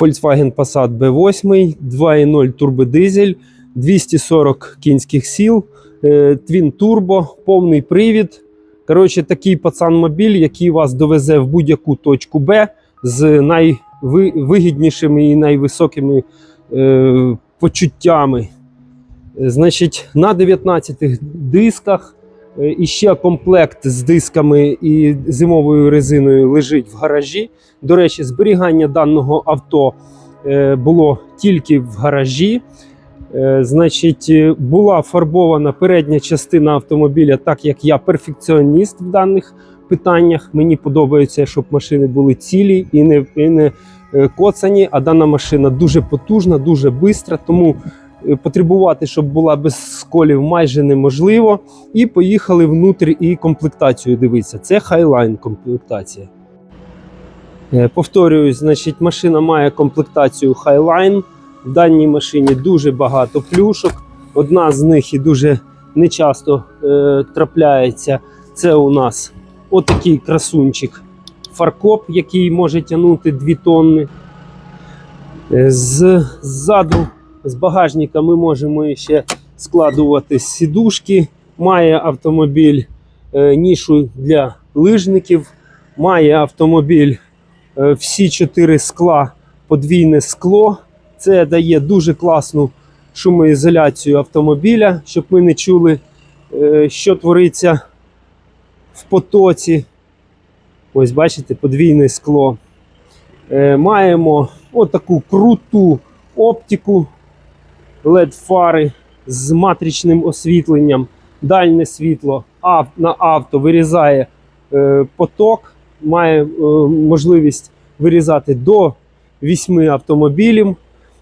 Volkswagen Passat B8, 2.0 турбодизель, 240 кінських сил, е, твін турбо, повний привід. Коротше, такий пацан-мобіль, який вас довезе в будь-яку точку Б з найвигіднішими і найвисокими е, почуттями. Значить, на 19 дисках і ще комплект з дисками і зимовою резиною лежить в гаражі. До речі, зберігання даного авто е, було тільки в гаражі. Е, Значить, е, була фарбована передня частина автомобіля, так як я перфекціоніст в даних питаннях. Мені подобається, щоб машини були цілі і не, і не е, коцані. А дана машина дуже потужна, дуже швидка, тому е, потребувати, щоб була без сколів, майже неможливо. І поїхали внутрі і комплектацію дивитися. Це Highline комплектація. Е, Повторююсь, значить, машина має комплектацію Highline. В даній машині дуже багато плюшок. Одна з них і дуже нечасто е, трапляється. Це у нас отакий красунчик фаркоп, який може тягнути 2 тонни. Е, ззаду, з багажника ми можемо ще складувати сідушки. Має автомобіль е, нішу для лижників, має автомобіль е, всі чотири скла, подвійне скло. Це дає дуже класну шумоізоляцію автомобіля, щоб ми не чули, е, що твориться в потоці. Ось бачите, подвійне скло. Маємо отаку круту оптику LED-фари з матричним освітленням, дальне світло на авто вирізає е, поток, має е, можливість вирізати до 8 автомобілів.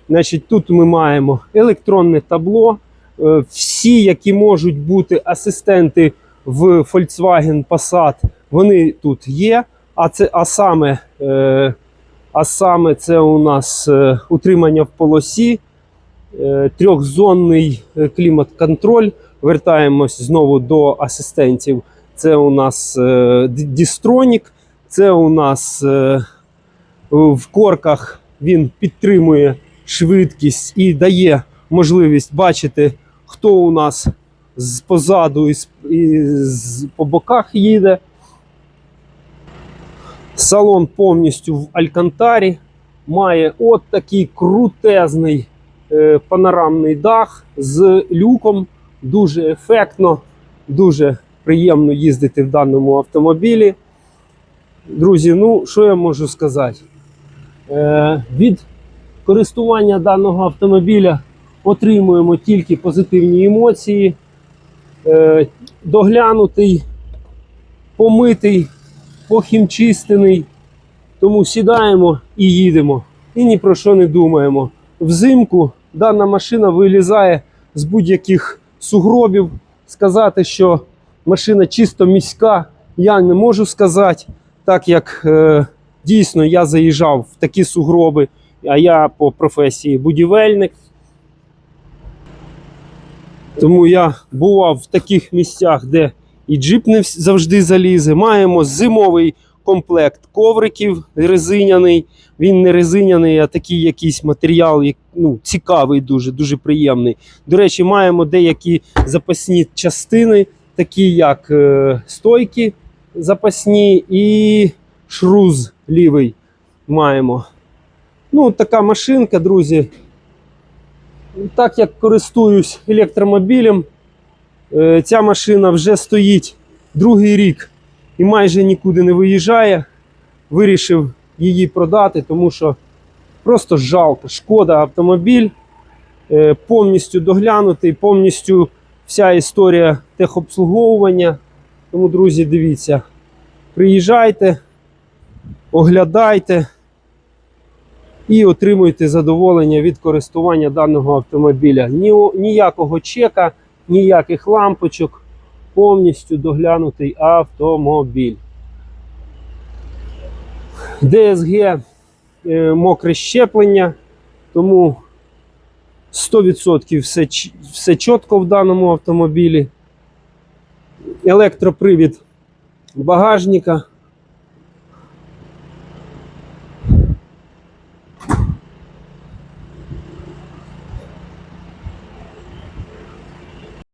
Значить, тут ми маємо електронне табло. Е, Всі, які можуть бути асистенти в Volkswagen Passat, вони тут є. А це а саме, а саме це у нас утримання в полосі, трьохзонний е, клімат-контроль. Вертаємось знову до асистентів. Це у нас е, Д- це у нас е, в корках він підтримує швидкість і дає можливість бачити, хто у нас з позаду і, по боках їде. Салон повністю в Алькантарі. Має от такий крутезний е, панорамний дах з люком. Дуже ефектно, дуже приємно їздити в даному автомобілі. Друзі, ну що я можу сказати? Е, від користування даного автомобіля отримуємо тільки позитивні емоції. Е, доглянутий, помитий, похімчистений. Тому сідаємо і їдемо. І ні про що не думаємо. Взимку дана машина вилізає з будь-яких сугробів. Сказати, що машина чисто міська, я не можу сказати, так як е, дійсно я заїжджав в такі сугроби, а я по професії будівельник. Тому я бував в таких місцях, де і джип не завжди залізе. Маємо зимовий комплект ковриків резиняний. Він не резиняний, а такий якийсь матеріал, ну, цікавий, дуже, дуже приємний. До речі, маємо деякі запасні частини, такі як е, стойки запасні і шруз лівий маємо. Ну, така машинка, друзі. Так як користуюсь електромобілем, е, ця машина вже стоїть другий рік і майже нікуди не виїжджає. Вирішив її продати, тому що просто жалко. Шкода автомобіль, е, повністю доглянутий, повністю вся історія техобслуговування. Тому, друзі, дивіться, приїжджайте, оглядайте і отримуйте задоволення від користування даного автомобіля. Ні, ніякого чека, ніяких лампочок, повністю доглянутий автомобіль. ДСГ е, мокре щеплення, тому 100% все, все чітко в даному автомобілі. Електропривід багажника.